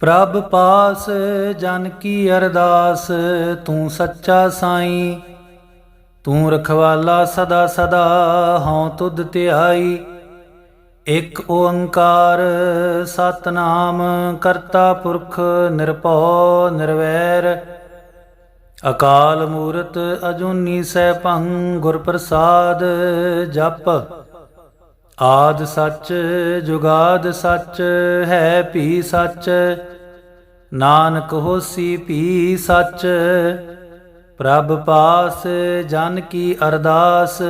ਪ੍ਰਭ ਪਾਸ ਜਨ ਕੀ ਅਰਦਾਸ, ਤੂੰ ਸੱਚਾ ਸਾਈਂ। ਤੂੰ ਰਖਵਾਲਾ ਸਦਾ ਸਦਾ ਹਉ ਤੁਧ ਧਿਆਈ। ਇਕ ਓੰਕਾਰ ਸਤਨਾਮ, ਕਰਤਾ ਪੁਰਖ ਨਿਰਭਉ ਨਿਰਵੈਰ। ਅਕਾਲ ਮੂਰਤ ਅਜੂਨੀ ਸੈਭੰ ਗੁਰ ਪ੍ਰਸਾਦ ਜਪ ਆਦ ਸੱਚ, ਜੁਗਾਦ ਸੱਚ, ਹੈ ਭੀ ਸੱਚ। ਨਾਨਕ ਹੋਸੀ ਭੀ ਸੱਚ। ਪ੍ਰਭ ਪਾਸ, ਜਨ ਕੀ ਅਰਦਾਸ,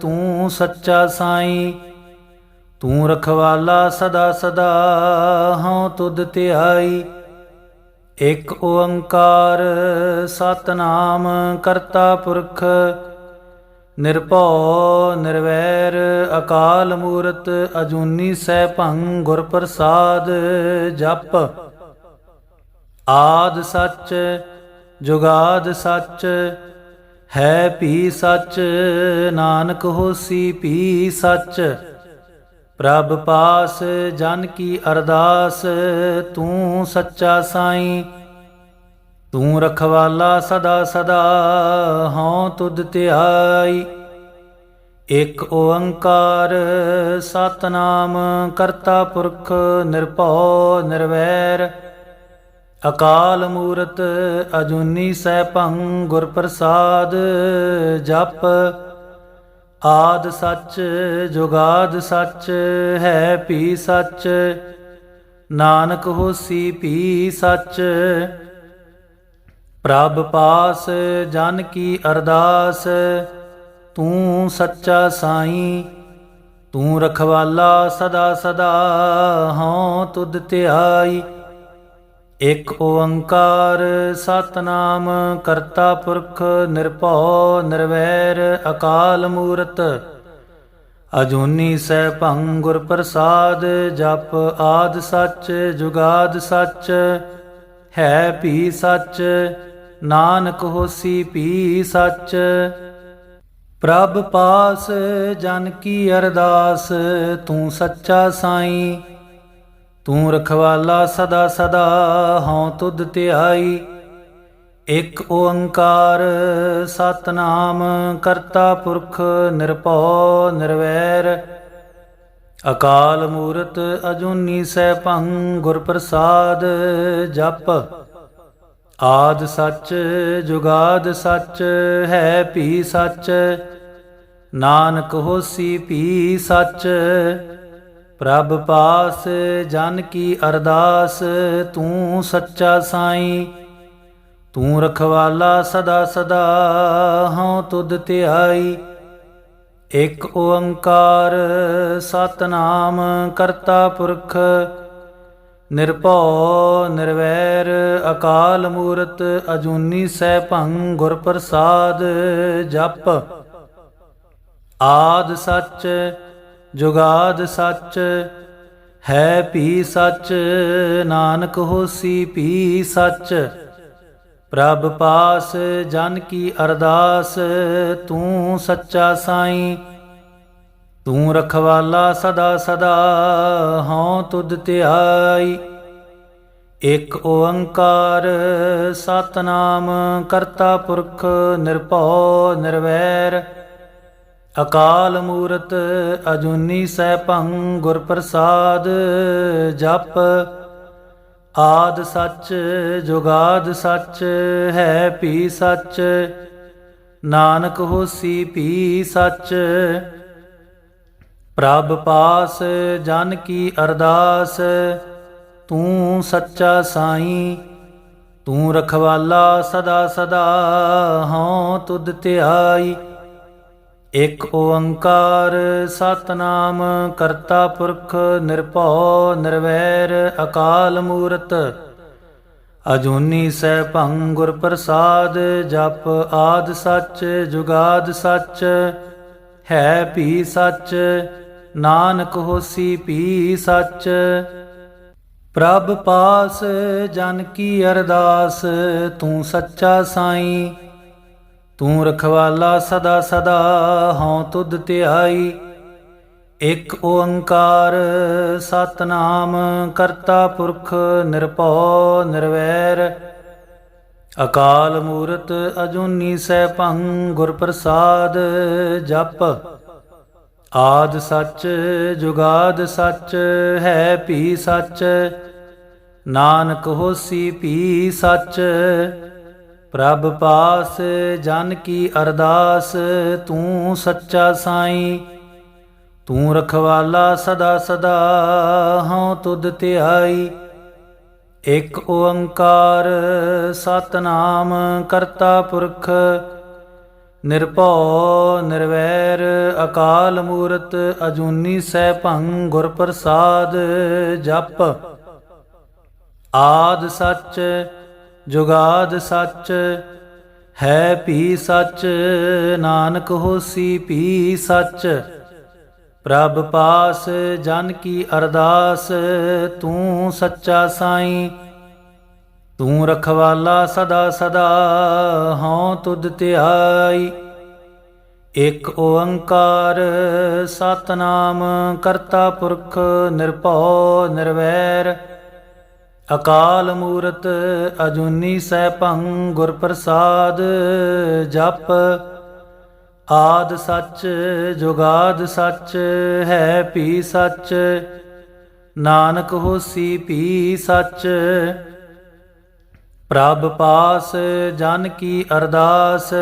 ਤੂੰ ਸੱਚਾ ਸਾਈ। ਤੂੰ ਰਖਵਾਲਾ ਸਦਾ ਸਦਾ, ਹਉ ਤੁਧ ਧਿਆਈ। ਇਕ ਓੰਕਾਰ, ਸਤਨਾਮ ਕਰਤਾ ਪੁਰਖ ਨਿਰਭਉ, ਨਿਰਵੈਰ, ਅਕਾਲ ਮੂਰਤ, ਅਜੂਨੀ ਸੈਭੰ ਗੁਰ ਪ੍ਰਸਾਦ ਜਪ। ਆਦ ਸੱਚ, ਜੁਗਾਦ ਸੱਚ, ਹੈ ਭੀ ਸੱਚ, ਨਾਨਕ ਹੋਸੀ ਭੀ ਸੱਚ। ਪ੍ਰਭ ਪਾਸ, ਜਨ ਕੀ ਅਰਦਾਸ, ਤੂੰ ਸੱਚਾ ਸਾਈਂ। ਤੂੰ ਰਖਵਾਲਾ ਸਦਾ ਸਦਾ, ਹਉ ਤੁਧ ਧਿਆਈ। ਇਕ ਓੰਕਾਰ, ਸਤਨਾਮ ਕਰਤਾ ਪੁਰਖ ਨਿਰਭਉ ਨਿਰਵੈਰ। ਅਕਾਲ ਮੂਰਤ ਅਜੂਨੀ ਸੈਭੰ ਗੁਰ ਪ੍ਰਸਾਦ, ਜਪ ਆਦ ਸੱਚ ਜੁਗਾਦ ਸੱਚ, ਹੈ ਭੀ ਸੱਚ। ਨਾਨਕ ਹੋਸੀ ਭੀ ਸੱਚ ਪ੍ਰਭ ਪਾਸ ਜਨ ਕੀ ਅਰਦਾਸ, ਤੂੰ ਸੱਚਾ ਸਾਈਂ, ਤੂੰ ਰਖਵਾਲਾ ਸਦਾ ਸਦਾ, ਹਉ ਤੁਧ ਧਿਆਈ। ਇਕ ਓੰਕਾਰ ਸਤਨਾਮ, ਕਰਤਾ ਪੁਰਖ ਨਿਰਭਉ ਨਿਰਵੈਰ, ਅਕਾਲ ਮੂਰਤ। ਅਜੂਨੀ ਸੈਭੰ ਗੁਰ ਪ੍ਰਸਾਦ, ਜਪ ਆਦ ਸੱਚ, ਜੁਗਾਦ ਸੱਚ, ਹੈ ਭੀ ਸੱਚ। ਨਾਨਕ ਹੋਸੀ ਭੀ ਸੱਚ। ਪ੍ਰਭ ਪਾਸ ਜਨ ਕੀ ਅਰਦਾਸ, ਤੂੰ ਸੱਚਾ ਸਾਈਂ। ਤੂੰ ਰਖਵਾਲਾ ਸਦਾ ਸਦਾ ਹਉ ਤੁਧ ਧਿਆਈ। ਇਕ ਓੰਕਾਰ ਸਤਨਾਮ ਕਰਤਾ ਪੁਰਖ ਨਿਰਭਉ ਨਿਰਵੈਰ। ਅਕਾਲ ਮੂਰਤ ਅਜੂਨੀ ਸੈਭੰ ਗੁਰ ਪ੍ਰਸਾਦ ਜਪ। ਆਦ ਸੱਚ, ਜੁਗਾਦ ਸੱਚ, ਹੈ ਭੀ ਸੱਚ। ਨਾਨਕ ਹੋਸੀ ਭੀ ਸੱਚ। ਪ੍ਰਭ ਪਾਸ, ਜਨ ਕੀ ਅਰਦਾਸ, ਤੂੰ ਸੱਚਾ ਸਾਈ। ਤੂੰ ਰਖਵਾਲਾ ਸਦਾ ਸਦਾ, ਹਉ ਤੁਧ ਧਿਆਈ। ਇਕ ਓੰਕਾਰ, ਸਤਨਾਮ ਕਰਤਾ ਪੁਰਖ ਨਿਰਭਉ, ਨਿਰਵੈਰ, ਅਕਾਲ ਮੂਰਤ, ਅਜੂਨੀ ਸੈਭੰ ਗੁਰ ਪ੍ਰਸਾਦ ਜਪ। ਆਦ ਸੱਚ, ਜੁਗਾਦ ਸੱਚ, ਹੈ ਭੀ ਸੱਚ, ਨਾਨਕ ਹੋਸੀ ਭੀ ਸੱਚ। ਪ੍ਰਭ ਪਾਸ, ਜਨ ਕੀ ਅਰਦਾਸ, ਤੂੰ ਸੱਚਾ ਸਾਈਂ। ਤੂੰ ਰਖਵਾਲਾ ਸਦਾ ਸਦਾ, ਹਉ ਤੁਧ ਧਿਆਈ। ਇਕ ਓੰਕਾਰ ਸਤਨਾਮ, ਕਰਤਾ ਪੁਰਖ ਨਿਰਭਉ ਨਿਰਵੈਰ। ਅਕਾਲ ਮੂਰਤ ਅਜੂਨੀ ਸੈਭੰ ਗੁਰ ਪ੍ਰਸਾਦ ਜਪ। ਆਦ ਸੱਚ ਜੁਗਾਦ ਸੱਚ, ਹੈ ਭੀ ਸੱਚ। ਨਾਨਕ ਹੋਸੀ ਭੀ ਸੱਚ। ਪ੍ਰਭ ਪਾਸ ਜਨ ਕੀ ਅਰਦਾਸ, ਤੂੰ ਸੱਚਾ ਸਾਈਂ, ਤੂੰ ਰਖਵਾਲਾ ਸਦਾ ਸਦਾ, ਹਉ ਤੁਧ ਧਿਆਈ। ਇਕ ਓੰਕਾਰ ਸਤਨਾਮ, ਕਰਤਾ ਪੁਰਖ ਨਿਰਭਉ ਨਿਰਵੈਰ, ਅਕਾਲ ਮੂਰਤ। ਅਜੂਨੀ ਸੈਭੰ ਗੁਰ ਪ੍ਰਸਾਦ, ਜਪ ਆਦ ਸੱਚ, ਜੁਗਾਦ ਸੱਚ, ਹੈ ਭੀ ਸੱਚ। ਨਾਨਕ ਹੋਸੀ ਪੀ ਸੱਚ। ਪ੍ਰਭ ਪਾਸ ਜਨ ਕੀ ਅਰਦਾਸ, ਤੂੰ ਸੱਚਾ ਸਾਈ। ਤੂੰ ਰਖਵਾਲਾ ਸਦਾ ਸਦਾ, ਹਉ ਤੁਧ ਧਿਆਈ। ਇਕ ਓੰਕਾਰ ਸਤਨਾਮ, ਕਰਤਾ ਪੁਰਖ ਨਿਰਭਉ ਨਿਰਵੈਰ। ਅਕਾਲ ਮੂਰਤ ਅਜੂਨੀ ਸੈਭੰ ਗੁਰ ਪ੍ਰਸਾਦ ਜਪ ਆਦ ਸੱਚ, ਜੁਗਾਦ ਸੱਚ, ਹੈ ਭੀ ਸੱਚ, ਨਾਨਕ ਹੋਸੀ ਭੀ ਸੱਚ, ਪ੍ਰਭ ਪਾਸ ਜਨ ਕੀ ਅਰਦਾਸ, ਤੂੰ ਸੱਚਾ ਸਾਈ, ਤੂੰ ਰਖਵਾਲਾ ਸਦਾ ਸਦਾ, ਹਉ ਤੁਧ ਧਿਆਈ। ਇਕ ਓੰਕਾਰ, ਸਤਨਾਮ ਕਰਤਾ ਪੁਰਖ ਨਿਰਭਉ, ਨਿਰਵੈਰ, ਅਕਾਲ ਮੂਰਤ, ਅਜੂਨੀ ਸੈਭੰ ਗੁਰ ਪ੍ਰਸਾਦ ਜਪ। ਆਦ ਸੱਚ, ਜੁਗਾਦ ਸੱਚ, ਹੈ ਭੀ ਸੱਚ, ਨਾਨਕ ਹੋਸੀ ਭੀ ਸੱਚ। ਪ੍ਰਭ ਪਾਸ, ਜਨ ਕੀ ਅਰਦਾਸ, ਤੂੰ ਸੱਚਾ ਸਾਈਂ। ਤੂੰ ਰਖਵਾਲਾ ਸਦਾ ਸਦਾ, ਹਉ ਤੁਧ ਧਿਆਈ। ਇਕ ਓੰਕਾਰ, ਸਤਨਾਮ ਕਰਤਾ ਪੁਰਖ ਨਿਰਭਉ ਨਿਰਵੈਰ। ਅਕਾਲ ਮੂਰਤ ਅਜੂਨੀ ਸੈਭੰ ਗੁਰ ਪ੍ਰਸਾਦ ਜਪ। ਆਦ ਸੱਚ, ਜੁਗਾਦ ਸੱਚ, ਹੈ ਭੀ ਸੱਚ। ਨਾਨਕ ਹੋਸੀ ਭੀ ਸੱਚ। ਪ੍ਰਭ ਪਾਸ ਜਨ ਕੀ ਅਰਦਾਸ,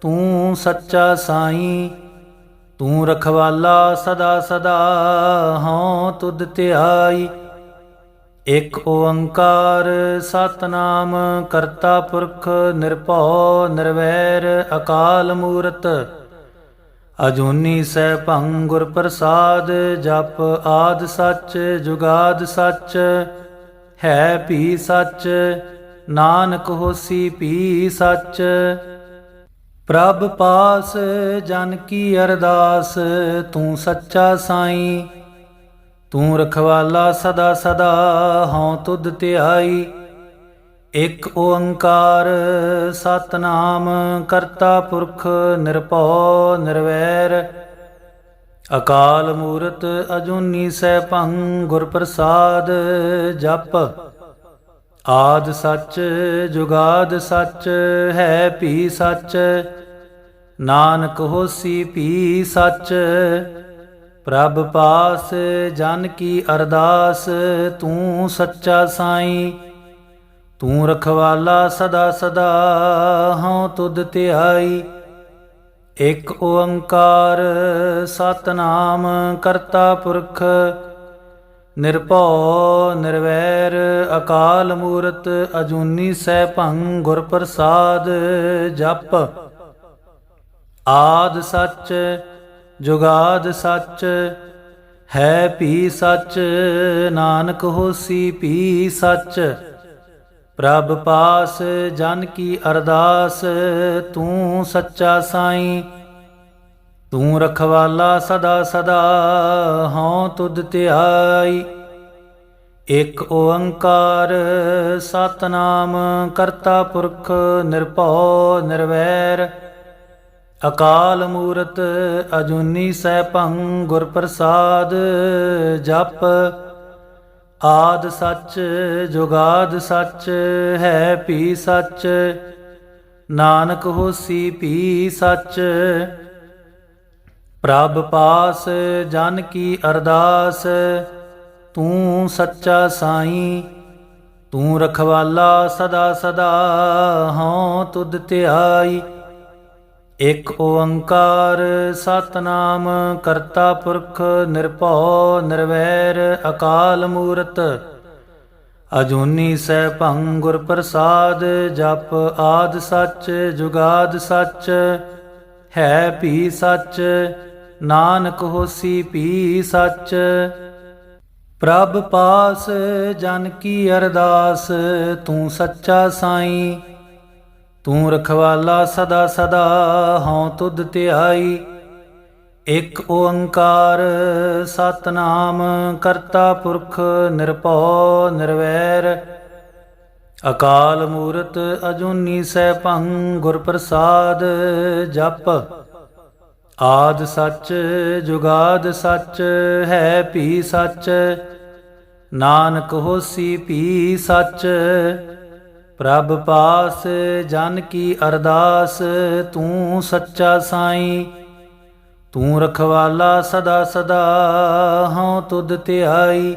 ਤੂੰ ਸੱਚਾ ਸਾਈਂ, ਤੂੰ ਰਖਵਾਲਾ ਸਦਾ ਸਦਾ, ਹਉ ਤੁਧ ਧਿਆਈ। ਇਕ ਓੰਕਾਰ ਸਤਨਾਮ, ਕਰਤਾ ਪੁਰਖ ਨਿਰਭਉ ਨਿਰਵੈਰ, ਅਕਾਲ ਮੂਰਤ। ਅਜੂਨੀ ਸੈਭੰ ਗੁਰ ਪ੍ਰਸਾਦ, ਜਪ ਆਦ ਸੱਚ, ਜੁਗਾਦ ਸੱਚ, ਹੈ ਭੀ ਸੱਚ। ਨਾਨਕ ਹੋਸੀ ਪੀ ਸੱਚ। ਪ੍ਰਭ ਪਾਸ ਜਨ ਕੀ ਅਰਦਾਸ, ਤੂੰ ਸੱਚਾ ਸਾਈ। ਤੂੰ ਰਖਵਾਲਾ ਸਦਾ ਸਦਾ ਹਉ ਤੁਧ ਧਿਆਈ। ਇਕ ਓੰਕਾਰ ਸਤਨਾਮ ਕਰਤਾ ਪੁਰਖ ਨਿਰਭਉ ਨਿਰਵੈਰ। ਅਕਾਲ ਮੂਰਤ ਅਜੂਨੀ ਸੈਭੰ ਗੁਰ ਪ੍ਰਸਾਦ ਜਪ। ਆਦ ਸੱਚ, ਜੁਗਾਦ ਸੱਚ, ਹੈ ਭੀ ਸੱਚ। ਨਾਨਕ ਹੋਸੀ ਭੀ ਸੱਚ। ਪ੍ਰਭ ਪਾਸ, ਜਨ ਕੀ ਅਰਦਾਸ, ਤੂੰ ਸੱਚਾ ਸਾਈ। ਤੂੰ ਰਖਵਾਲਾ ਸਦਾ ਸਦਾ, ਹਉ ਤੁਧ ਧਿਆਈ। ਇਕ ਓੰਕਾਰ, ਸਤਨਾਮ ਕਰਤਾ ਪੁਰਖ ਨਿਰਭਉ ਨਿਰਵੈਰ ਅਕਾਲ ਮੂਰਤ ਅਜੂਨੀ ਸੈਭੰ ਗੁਰ ਪ੍ਰਸਾਦ ਜਪ। ਆਦ ਸੱਚ, ਜੁਗਾਦ ਸੱਚ, ਹੈ ਭੀ ਸੱਚ, ਨਾਨਕ ਹੋਸੀ ਭੀ ਸੱਚ। ਪ੍ਰਭ ਪਾਸ ਜਨ ਕੀ ਅਰਦਾਸ, ਤੂੰ ਸੱਚਾ ਸਾਈਂ। ਤੂੰ ਰਖਵਾਲਾ ਸਦਾ ਸਦਾ, ਹਉ ਤੁਧ ਧਿਆਈ। ਇਕ ਓੰਕਾਰ, ਸਤਨਾਮ ਕਰਤਾ ਪੁਰਖ ਨਿਰਭਉ ਨਿਰਵੈਰ। ਅਕਾਲ ਮੂਰਤ ਅਜੂਨੀ ਸੈਭੰ ਗੁਰ ਪ੍ਰਸਾਦ ਜਪ। ਆਦ ਸੱਚ, ਜੁਗਾਦ ਸੱਚ, ਹੈ ਭੀ ਸੱਚ। ਨਾਨਕ ਹੋਸੀ ਭੀ ਸੱਚ। ਪ੍ਰਭ ਪਾਸ ਜਨ ਕੀ ਅਰਦਾਸ, ਤੂੰ ਸੱਚਾ ਸਾਈਂ, ਤੂੰ ਰਖਵਾਲਾ ਸਦਾ ਸਦਾ, ਹਉ ਤੁਧ ਧਿਆਈ। ਇਕ ਓੰਕਾਰ ਸਤਨਾਮ, ਕਰਤਾ ਪੁਰਖ ਨਿਰਭਉ ਨਿਰਵੈਰ, ਅਕਾਲ ਮੂਰਤ। ਅਜੂਨੀ ਸੈਭੰ ਗੁਰ ਪ੍ਰਸਾਦ, ਜਪ ਆਦ ਸੱਚ, ਜੁਗਾਦ ਸੱਚ। ਹੈ ਭੀ ਸੱਚ, ਨਾਨਕ ਹੋਸੀ ਭੀ ਸੱਚ। ਪ੍ਰਭ ਪਾਸ ਜਨ ਕੀ ਅਰਦਾਸ, ਤੂੰ ਸੱਚਾ ਸਾਈਂ। ਤੂੰ ਰਖਵਾਲਾ ਸਦਾ ਸਦਾ, ਹਉ ਤੁਧ ਧਿਆਈ। ਇਕ ਓੰਕਾਰ ਸਤਨਾਮ, ਕਰਤਾ ਪੁਰਖ ਨਿਰਭਉ ਨਿਰਵੈਰ। ਅਕਾਲ ਮੂਰਤ ਅਜੂਨੀ ਸੈਭੰ ਗੁਰ ਪ੍ਰਸਾਦ ਜਪ। ਆਦ ਸੱਚ, ਜੁਗਾਦ ਸੱਚ, ਹੈ ਭੀ ਸੱਚ। ਨਾਨਕ ਹੋਸੀ ਭੀ ਸੱਚ। ਪ੍ਰਭ ਪਾਸ, ਜਨ ਕੀ ਅਰਦਾਸ, ਤੂੰ ਸੱਚਾ ਸਾਈ। ਤੂੰ ਰਖਵਾਲਾ ਸਦਾ ਸਦਾ, ਹਉ ਤੁਧ ਧਿਆਈ।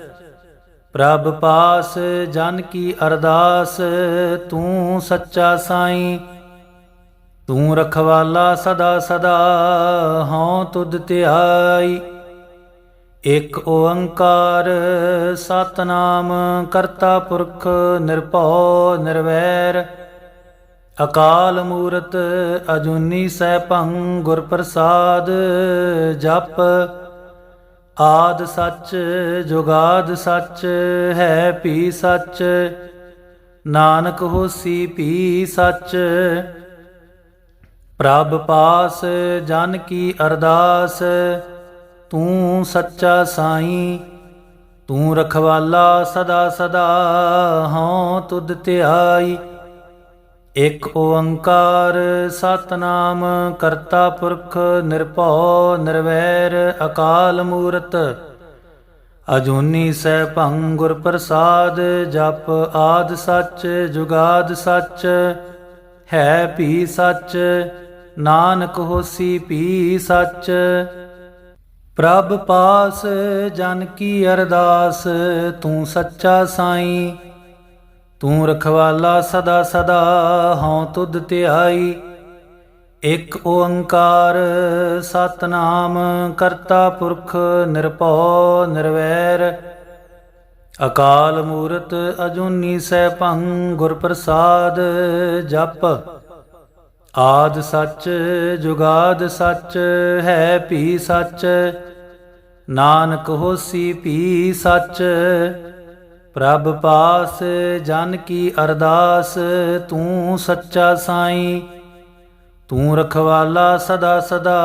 ਪ੍ਰਭ ਪਾਸ ਜਨ ਕੀ ਅਰਦਾਸ, ਤੂੰ ਸੱਚਾ ਸਾਈਂ। ਤੂੰ ਰਖਵਾਲਾ ਸਦਾ ਸਦਾ, ਹਉ ਤੁਧ ਧਿਆਈ। ਇਕ ਓੰਕਾਰ ਸਤਨਾਮ, ਕਰਤਾ ਪੁਰਖ ਨਿਰਭਉ ਨਿਰਵੈਰ। ਅਕਾਲ ਮੂਰਤ ਅਜੂਨੀ ਸੈਭੰ ਗੁਰ ਪ੍ਰਸਾਦ ਜਪ ਆਦ ਸੱਚ ਜੁਗਾਦ ਸੱਚ, ਹੈ ਭੀ ਸੱਚ। ਨਾਨਕ ਹੋਸੀ ਭੀ ਸੱਚ। ਪ੍ਰਭ ਪਾਸ, ਜਨ ਕੀ ਅਰਦਾਸ। ਤੂੰ ਸੱਚਾ ਸਾਈਂ, ਤੂੰ ਰਖਵਾਲਾ ਸਦਾ ਸਦਾ। ਹਉ ਤੁਧ ਧਿਆਈ। ਇਕ ਓੰਕਾਰ ਸਤਨਾਮ ਕਰਤਾ ਪੁਰਖ ਨਿਰਭਉ ਨਿਰਵੈਰ ਅਕਾਲ ਮੂਰਤ, ਅਜੂਨੀ ਸੈਭੰ ਗੁਰ ਪ੍ਰਸਾਦ, ਜਪ ਆਦ ਸੱਚ, ਜੁਗਾਦ ਸੱਚ, ਹੈ ਭੀ ਸੱਚ, ਨਾਨਕ ਹੋਸੀ ਭੀ ਸੱਚ। ਪ੍ਰਭ ਪਾਸ ਜਨ ਕੀ ਅਰਦਾਸ, ਤੂੰ ਸੱਚਾ ਸਾਈਂ ਤੂੰ ਰਖਵਾਲਾ ਸਦਾ ਸਦਾ ਹਉ ਤੁਧ ਧਿਆਈ। ਇਕ ਓੰਕਾਰ ਸਤਨਾਮ ਕਰਤਾ ਪੁਰਖ ਨਿਰਭਉ ਨਿਰਵੈਰ। ਅਕਾਲ ਮੂਰਤ ਅਜੂਨੀ ਸੈਭੰ ਗੁਰ ਪ੍ਰਸਾਦ ਜਪ। ਆਦ ਸੱਚ ਜੁਗਾਦ ਸੱਚ ਹੈ ਭੀ ਸੱਚ। ਨਾਨਕ ਹੋਸੀ ਭੀ ਸੱਚ। ਪ੍ਰਭ ਪਾਸ ਜਨ ਕੀ ਅਰਦਾਸ, ਤੂੰ ਸੱਚਾ ਸਾਈ। ਤੂੰ ਰਖਵਾਲਾ ਸਦਾ ਸਦਾ,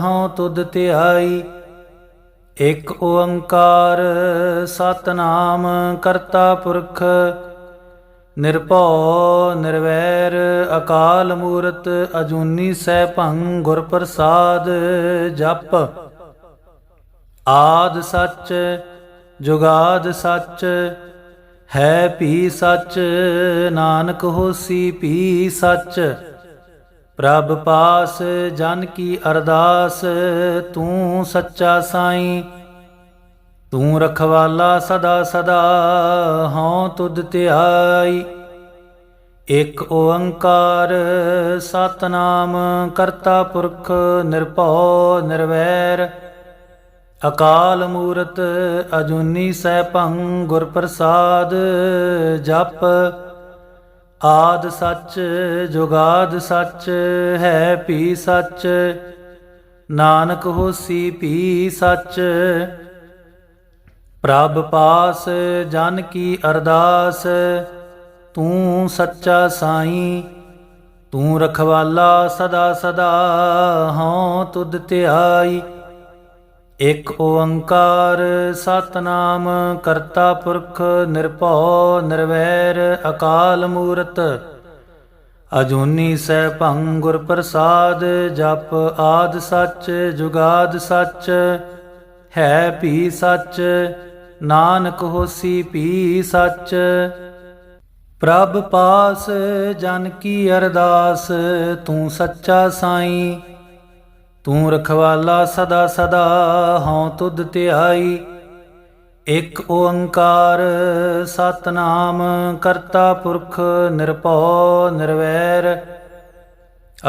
ਹਉ ਤੁਧ ਧਿਆਈ। ਇਕ ਓੰਕਾਰ ਸਤਨਾਮ ਕਰਤਾ ਪੁਰਖ, ਨਿਰਭਉ ਨਿਰਵੈਰ ਅਕਾਲ ਮੂਰਤ ਅਜੂਨੀ ਸੈਭੰ ਗੁਰ ਪ੍ਰਸਾਦ ਜਪ। ਆਦ ਸੱਚ ਜੁਗਾਦ ਸੱਚ, ਹੈ ਭੀ ਸੱਚ, ਨਾਨਕ ਹੋਸੀ ਭੀ ਸੱਚ। ਪ੍ਰਭ ਪਾਸ ਜਨ ਕੀ ਅਰਦਾਸ, ਤੂੰ ਸੱਚਾ ਸਾਈਂ। ਤੂੰ ਰਖਵਾਲਾ ਸਦਾ ਸਦਾ, ਹਉ ਤੁਧ ਧਿਆਈ। ਇਕ ਓੰਕਾਰ ਸਤਨਾਮ ਕਰਤਾ ਪੁਰਖ ਨਿਰਭਉ ਨਿਰਵੈਰ। ਅਕਾਲ ਮੂਰਤ ਅਜੂਨੀ ਸੈਭੰ ਗੁਰ ਪ੍ਰਸਾਦ ਜਪ। ਆਦ ਸੱਚ ਜੁਗਾਦ ਸੱਚ, ਹੈ ਭੀ ਸੱਚ। ਨਾਨਕ ਹੋਸੀ ਭੀ ਸੱਚ। ਪ੍ਰਭ ਪਾਸ ਜਨ ਕੀ ਅਰਦਾਸ, ਤੂੰ ਸੱਚਾ ਸਾਈ। ਤੂੰ ਰਖਵਾਲਾ ਸਦਾ ਸਦਾ, ਹਉ ਤੁਧ ਧਿਆਈ। ਇਕ ਓੰਕਾਰ ਸਤਨਾਮ, ਕਰਤਾ ਪੁਰਖ ਨਿਰਭਉ ਨਿਰਵੈਰ, ਅਕਾਲ ਮੂਰਤ। ਅਜੂਨੀ ਸੈਭੰ ਗੁਰ ਪ੍ਰਸਾਦ, ਜਪ ਆਦ ਸੱਚ, ਜੁਗਾਦ ਸੱਚ। ਹੈ ਭੀ ਸੱਚ, ਨਾਨਕ ਹੋਸੀ ਭੀ ਸੱਚ। ਪ੍ਰਭ ਪਾਸ ਜਨ ਕੀ ਅਰਦਾਸ, ਤੂੰ ਸੱਚਾ ਸਾਈਂ। ਤੂੰ ਰਖਵਾਲਾ ਸਦਾ ਸਦਾ ਹਉ ਤੁਧ ਧਿਆਈ। ਇਕ ਓੰਕਾਰ ਸਤਨਾਮ ਕਰਤਾ ਪੁਰਖ ਨਿਰਭਉ ਨਿਰਵੈਰ।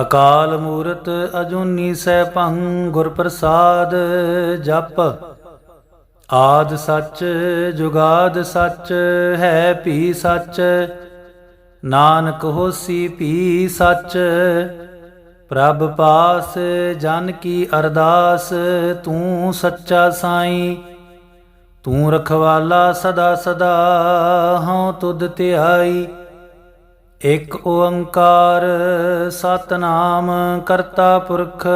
ਅਕਾਲ ਮੂਰਤ ਅਜੂਨੀ ਸੈਭੰ ਗੁਰ ਪ੍ਰਸਾਦ ਜਪ। ਆਦ ਸੱਚ ਜੁਗਾਦ ਸੱਚ ਹੈ ਭੀ ਸੱਚ। ਨਾਨਕ ਹੋਸੀ ਭੀ ਸੱਚ। ਪ੍ਰਭ ਪਾਸ, ਜਨ ਕੀ ਅਰਦਾਸ, ਤੂੰ ਸੱਚਾ ਸਾਈਂ। ਤੂੰ ਰਖਵਾਲਾ ਸਦਾ ਸਦਾ, ਹਉ ਤੁਧ ਧਿਆਈ। ਇਕ ਓੰਕਾਰ, ਸਤਨਾਮ ਕਰਤਾ ਪੁਰਖ।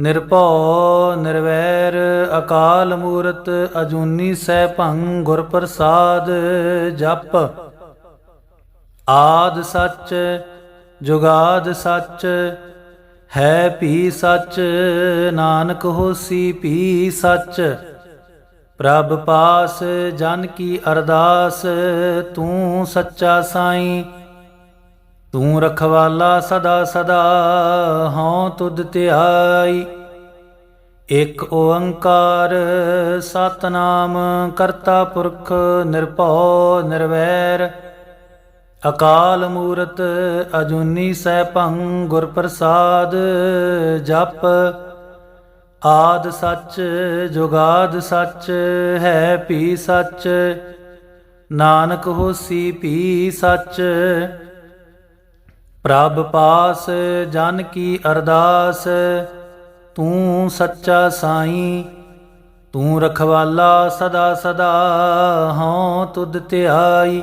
ਨਿਰਭਉ, ਨਿਰਵੈਰ, ਅਕਾਲ ਮੂਰਤ, ਅਜੂਨੀ ਸੈਭੰ ਗੁਰ ਪ੍ਰਸਾਦ ਜਪ। ਆਦ ਸੱਚ ਜੁਗਾਦ ਸੱਚ, ਹੈ ਭੀ ਸੱਚ, ਨਾਨਕ ਹੋਸੀ ਭੀ ਸੱਚ। ਪ੍ਰਭ ਪਾਸ, ਜਨ ਕੀ ਅਰਦਾਸ, ਤੂੰ ਸੱਚਾ ਸਾਈਂ। ਤੂੰ ਰਖਵਾਲਾ ਸਦਾ ਸਦਾ, ਹਉ ਤੁਧ ਧਿਆਈ। ਇਕ ਓੰਕਾਰ, ਸਤਨਾਮ ਕਰਤਾ ਪੁਰਖ, ਨਿਰਭਉ, ਨਿਰਵੈਰ। ਅਕਾਲ ਮੂਰਤ ਅਜੂਨੀ ਸੈਭੰ ਗੁਰ ਪ੍ਰਸਾਦ ਜਪ, ਆਦ ਸੱਚ, ਜੁਗਾਦ ਸੱਚ, ਹੈ ਭੀ ਸੱਚ, ਨਾਨਕ ਹੋਸੀ ਭੀ ਸੱਚ। ਪ੍ਰਭ ਪਾਸ ਜਨ ਕੀ ਅਰਦਾਸ, ਤੂੰ ਸੱਚਾ ਸਾਈਂ, ਤੂੰ ਰਖਵਾਲਾ ਸਦਾ ਸਦਾ, ਹਉ ਤੁਧ ਧਿਆਈ।